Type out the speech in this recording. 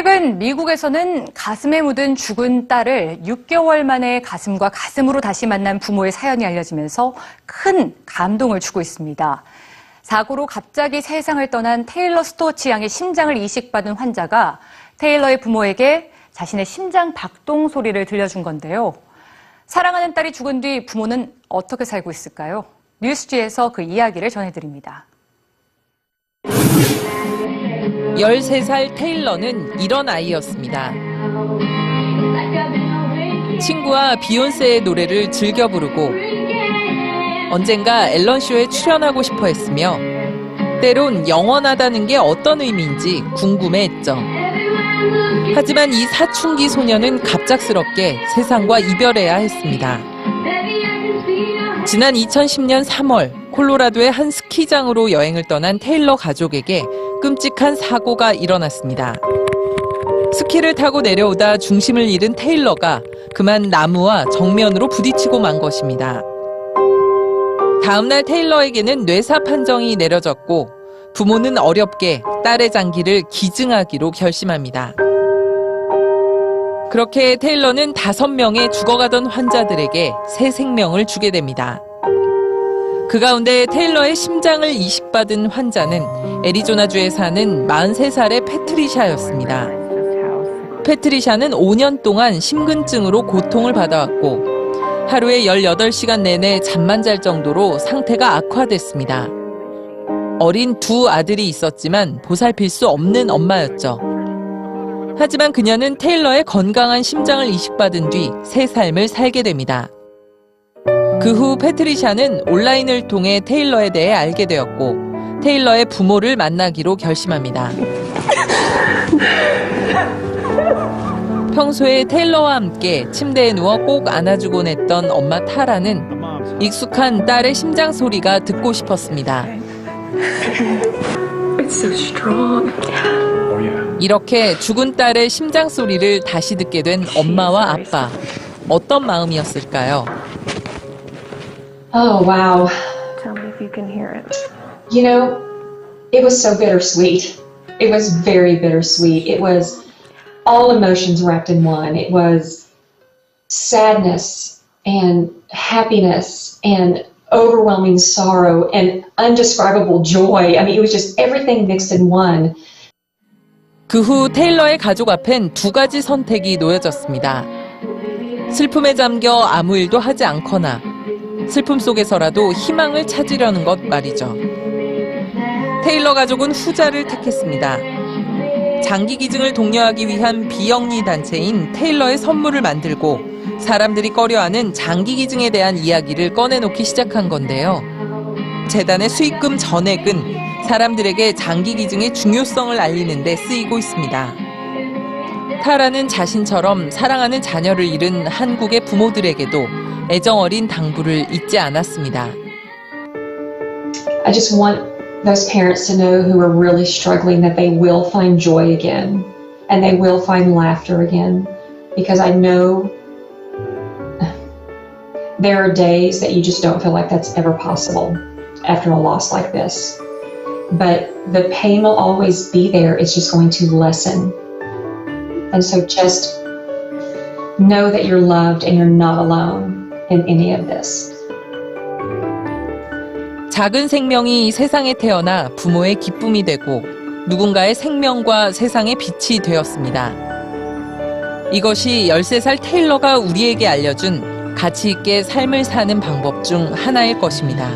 최근 미국에서는 가슴에 묻은 죽은 딸을 6개월 만에 가슴과 가슴으로 다시 만난 부모의 사연이 알려지면서 큰 감동을 주고 있습니다. 사고로 갑자기 세상을 떠난 테일러 스토치 양의 심장을 이식받은 환자가 테일러의 부모에게 자신의 심장 박동 소리를 들려준 건데요. 사랑하는 딸이 죽은 뒤 부모는 어떻게 살고 있을까요? 뉴스지에서 그 이야기를 전해드립니다. 13살 테일러는 이런 아이였습니다. 친구와 비욘세의 노래를 즐겨 부르고 언젠가 앨런쇼에 출연하고 싶어 했으며 때론 영원하다는 게 어떤 의미인지 궁금해 했죠. 하지만 이 사춘기 소녀는 갑작스럽게 세상과 이별해야 했습니다. 지난 2010년 3월 콜로라도의 한 스키장으로 여행을 떠난 테일러 가족에게 끔찍한 사고가 일어났습니다. 스키를 타고 내려오다 중심을 잃은 테일러가 그만 나무와 정면으로 부딪히고 만 것입니다. 다음날 테일러에게는 뇌사 판정이 내려졌고 부모는 어렵게 딸의 장기를 기증하기로 결심합니다. 그렇게 테일러는 다섯 명의 죽어가던 환자들에게 새 생명을 주게 됩니다. 그 가운데 테일러의 심장을 이식받은 환자는 애리조나주에 사는 43살의 패트리샤였습니다. 패트리샤는 5년 동안 심근증으로 고통을 받아왔고 하루에 18시간 내내 잠만 잘 정도로 상태가 악화됐습니다. 어린 두 아들이 있었지만 보살필 수 없는 엄마였죠. 하지만 그녀는 테일러의 건강한 심장을 이식받은 뒤 새 삶을 살게 됩니다. 그 후 패트리샤는 온라인을 통해 테일러에 대해 알게 되었고 테일러의 부모를 만나기로 결심합니다. 평소에 테일러와 함께 침대에 누워 꼭 안아주곤 했던 엄마 타라는 익숙한 딸의 심장 소리가 듣고 싶었습니다. 이렇게 죽은 딸의 심장 소리를 다시 듣게 된 엄마와 아빠. 어떤 마음이었을까요? Oh, wow. Tell me if you can hear it. You know, it was so bittersweet. It was very bittersweet. It was all emotions wrapped in one. It was sadness and happiness and overwhelming sorrow and undescribable joy. I mean, it was just everything mixed in one. 그 후 테일러의 가족 앞엔 두 가지 선택이 놓여졌습니다. 슬픔에 잠겨 아무 일도 하지 않거나 슬픔 속에서라도 희망을 찾으려는 것 말이죠. 테일러 가족은 후자를 택했습니다. 장기 기증을 독려하기 위한 비영리 단체인 테일러의 선물을 만들고 사람들이 꺼려하는 장기 기증에 대한 이야기를 꺼내놓기 시작한 건데요. 재단의 수익금 전액은 사람들에게 장기 기증의 중요성을 알리는 데 쓰이고 있습니다. 타라는 자신처럼 사랑하는 자녀를 잃은 한국의 부모들에게도 애정어린 당부를 잊지 않았습니다. I just want those parents to know who are really struggling that they will find joy again and they will find laughter again because I know there are days that you just don't feel like that's ever possible after a loss like this. But the pain will always be there, it's just going to lessen. And so just know that you're loved and you're not alone in any of this. 작은 생명이 세상에 태어나 부모의 기쁨이 되고 누군가의 생명과 세상의 빛이 되었습니다. 이것이 13살 테일러가 우리에게 알려준 가치 있게 삶을 사는 방법 중 하나일 것입니다.